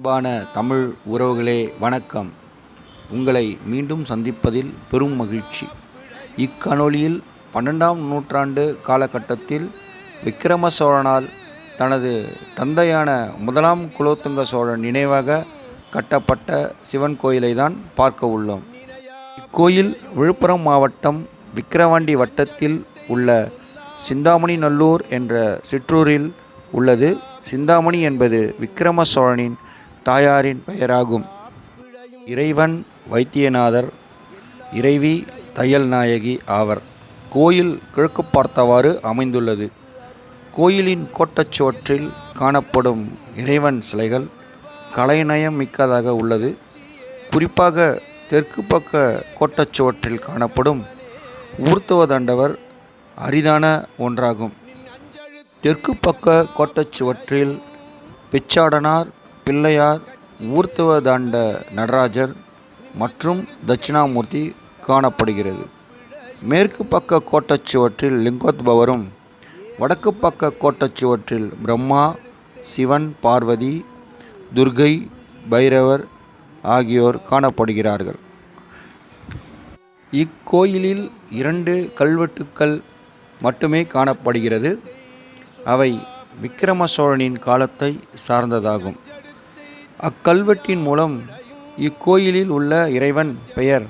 அன்பான தமிழ் உறவுகளே வணக்கம். உங்களை மீண்டும் சந்திப்பதில் பெரும் மகிழ்ச்சி. இக்காணொளியில் பன்னெண்டாம் நூற்றாண்டு காலகட்டத்தில் விக்கிரம சோழனால் தனது தந்தையான முதலாம் குலோத்துங்க சோழன் நினைவாக கட்டப்பட்ட சிவன் கோயிலை தான் பார்க்க உள்ளோம். இக்கோயில் விழுப்புரம் மாவட்டம் விக்கிரவாண்டி வட்டத்தில் உள்ள சிந்தாமணி நல்லூர் என்ற சிற்றூரில் உள்ளது. சிந்தாமணி என்பது விக்கிரம சோழனின் தாயாரின் பெயராகும். இறைவன் வைத்தியநாதர் இறைவி தையல் நாயகி ஆவர். கோயில் கிழக்கு பார்த்தவாறு அமைந்துள்ளது. கோயிலின் கோட்டச்சுவற்றில் காணப்படும் இறைவன் சிலைகள் கலைநயம் மிக்கதாக உள்ளது. குறிப்பாக தெற்கு பக்க கோட்டச்சுவற்றில் காணப்படும் ஊர்த்துவ தண்டவர் அரிதான ஒன்றாகும். தெற்கு பக்க கோட்டச்சுவற்றில் பிச்சாடனார் பிள்ளையார் ஊர்த்துவ தாண்ட நடராஜர் மற்றும் தட்சிணாமூர்த்தி காணப்படுகிறது. மேற்கு பக்க கோட்டச்சுவற்றில் லிங்கோத்பவரும் வடக்கு பக்க கோட்டச்சுவற்றில் பிரம்மா சிவன் பார்வதி துர்கை பைரவர் ஆகியோர் காணப்படுகிறார்கள். இக்கோயிலில் இரண்டு கல்வெட்டுக்கள் மட்டுமே காணப்படுகிறது. அவை விக்கிரம சோழனின் காலத்தை சார்ந்ததாகும். அக்கல்வெட்டின் மூலம் இக்கோயிலில் உள்ள இறைவன் பெயர்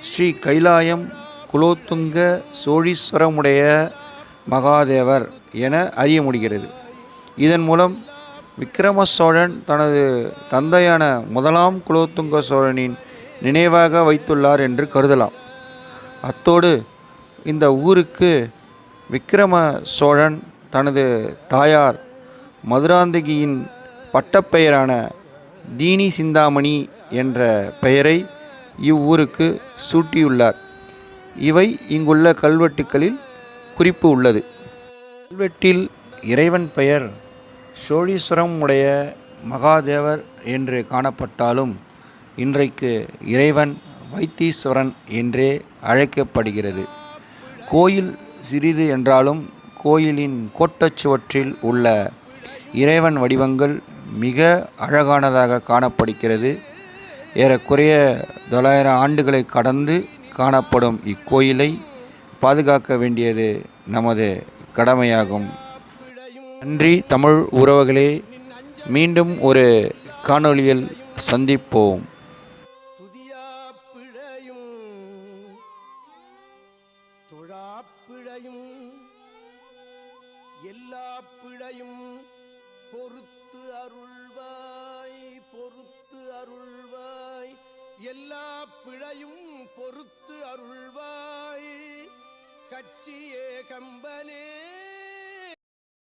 ஸ்ரீ கைலாயம் குலோத்துங்க சோழீஸ்வரமுடைய மகாதேவர் என அறிய முடிகிறது. இதன் மூலம் விக்கிரம சோழன் தனது தந்தையான முதலாம் குலோத்துங்க சோழனின் நினைவாக வைத்துள்ளார் என்று கருதலாம். அத்தோடு இந்த ஊருக்கு விக்கிரம சோழன் தனது தாயார் மதுராந்தகியின் பட்டப்பெயரான தீனி சிந்தாமணி என்ற பெயரை இவ்வூருக்கு சூட்டியுள்ளார். இவை இங்குள்ள கல்வெட்டுக்களில் குறிப்பு உள்ளது. கல்வெட்டில் இறைவன் பெயர் சோழீஸ்வரம் உடைய மகாதேவர் என்று காணப்பட்டாலும் இன்றைக்கு இறைவன் வைத்தீஸ்வரன் என்றே அழைக்கப்படுகிறது. கோயில் சிறிது என்றாலும் கோயிலின் கோட்டச்சுவற்றில் உள்ள இறைவன் வடிவங்கள் மிக அழகானதாக காணப்படுகிறது. ஏறக்குறைய தொள்ளாயிரம் ஆண்டுகளை கடந்து காணப்படும் இக்கோயிலை பாதுகாக்க வேண்டியது நமது கடமையாகும். நன்றி தமிழ் உறவுகளே. மீண்டும் ஒரு காணொளியில் சந்திப்போம். துதியா பிழையும் பொறுத்து அருள்வாய் பொறுத்து அருள்வாய். எல்லா பிழையும் பொறுத்து அருள்வாய். கச்சியே கம்பனே